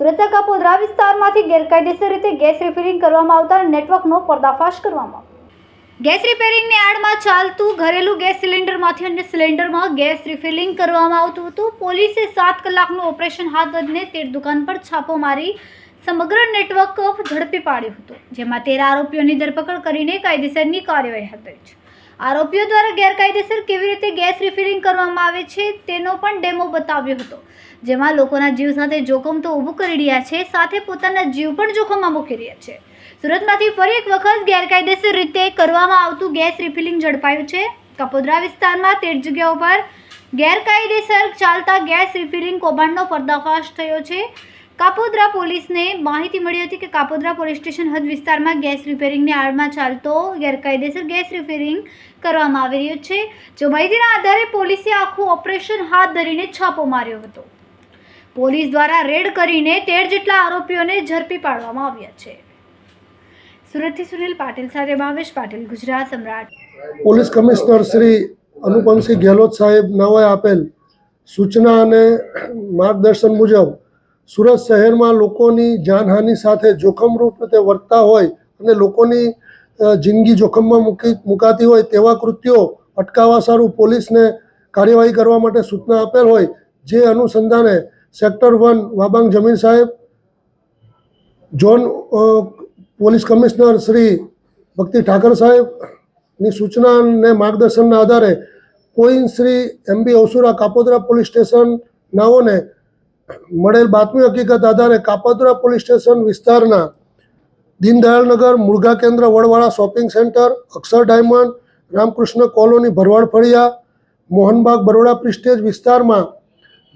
સુરતના કાપોદરા વિસ્તારમાંથી ગેરકાયદેસર રીતે ગેસ રિફિલિંગ કરવામાં આવતા નેટવર્કનો પર્દાફાશ કરવામાં ગેસ રિપેરિંગની આડમાં ચાલતું ઘરેલું ગેસ સિલિન્ડરમાંથી અન્ય સિલિન્ડરમાં ગેસ રિફિલિંગ કરવામાં આવતું હતું. પોલીસે સાત કલાકનું ઓપરેશન હાથ ધરીને તેર દુકાન પર છાપો મારી સમગ્ર નેટવર્ક ઝડપી પાડ્યું હતું, જેમાં તેર આરોપીઓની ધરપકડ કરીને કાયદેસરની કાર્યવાહી છે. આરોપીઓ દ્વારા ગેરકાયદેસર કેવી રીતે ગેસ રિફિલિંગ કરવામાં આવે છે તેનો પણ ડેમો બતાવ્યો હતો. જેમાં લોકોના જીવ સાથે જોખમ તો ઊભું કરી રહ્યા છે, સાથે પોતાના જીવ પણ જોખમમાં મૂકી રહ્યા છે. સુરતમાંથી ફરી એક વખત ગેરકાયદેસર રીતે કરવામાં આવતું ગેસ રિફિલિંગ ઝડપાયું છે. કપોદરા વિસ્તારમાં તેર જગ્યાઓ પર ગેરકાયદેસર ચાલતા ગેસ રિફિલિંગ કૌભાંડનો પર્દાફાશ થયો છે. કાપોદ્રા પોલીસને માહિતી મળી હતી કે કાપોદ્રા પોલીસ સ્ટેશન હદ વિસ્તારમાં ગેસ રિપેરિંગની આડમાં ચાલતો ગેરકાયદેસર ગેસ રિપેરિંગ કરવામાં આવી રહ્યો છે. જો માહિતીના આધારે પોલીસે આખું ઓપરેશન હાથ ધરીને છાપો માર્યો હતો. પોલીસ દ્વારા રેડ કરીને તેર જેટલા આરોપીઓને ઝડપી પાડવામાં આવ્યા છે. સુરતથી સુનિલ પાટીલ સાથે ભાવેશ પાટીલ, ગુજરાત સમ્રાટ. પોલીસ કમિશનર શ્રી અનુપમસિંહ ગેહલોત સાહેબ નવાએ આપેલ સૂચના અને માર્ગદર્શન મુજબ સુરત શહેરમાં લોકોની જાનહાનિ સાથે જોખમરૂપ રીતે વર્તતા હોય અને લોકોની જિંદગી જોખમમાં મૂકી, મુકાતી હોય તેવા કૃત્યો અટકાવવા સારું પોલીસને કાર્યવાહી કરવા માટે સૂચના આપેલ હોય, જે અનુસંધાને સેક્ટર વન વાબાંગ જમીન સાહેબ ઝોન પોલીસ કમિશનર શ્રી ભક્તિ ઠાકર સાહેબની સૂચના અને માર્ગદર્શનના આધારે કોઈન શ્રી એમ બી ઓસુરા કાપોદરા પોલીસ સ્ટેશન નાઓને મળેલ બાતમી હકીકત આધારે કાપોદ્રા પોલીસ સ્ટેશન વિસ્તારના દીનદયાળનગર મુળગા કેન્દ્ર Vadvala shopping centre, Akshar diamond, Ramkrishna colony Bharwad ફળિયા, Mohanbag Baroda prestige વિસ્તારમાં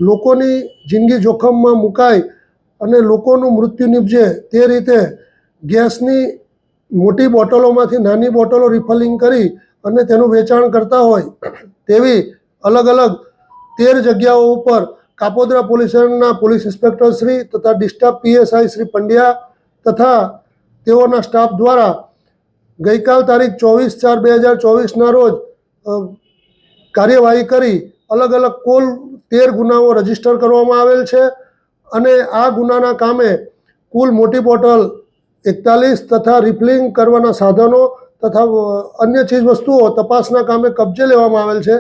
લોકોની જિંદગી જોખમમાં મુકાય અને લોકોનું મૃત્યુ નીપજે તે રીતે ગેસની મોટી બોટલોમાંથી નાની બોટલો રિફલિંગ કરી અને તેનું વેચાણ કરતા હોય તેવી અલગ અલગ તેર જગ્યાઓ ઉપર કાપોદ્રા પોલીસ સ્ટેશનના પોલીસ ઇન્સ્પેક્ટર શ્રી તથા ડિસ્ટર્બ પીએસઆઈ શ્રી પંડ્યા તથા તેઓના સ્ટાફ દ્વારા ગઈકાલ તારીખ ચોવીસ ચાર બે હજાર ચોવીસના રોજ કાર્યવાહી કરી અલગ અલગ કુલ તેર ગુનાઓ રજિસ્ટર કરવામાં આવેલ છે અને આ ગુનાના કામે કુલ મોટી બોટલ એકતાલીસ તથા રિફિલિંગ કરવાના સાધનો તથા અન્ય ચીજ વસ્તુઓ તપાસના કામે કબજે લેવામાં આવેલ છે.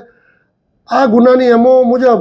આ ગુનાની એમઓ મુજબ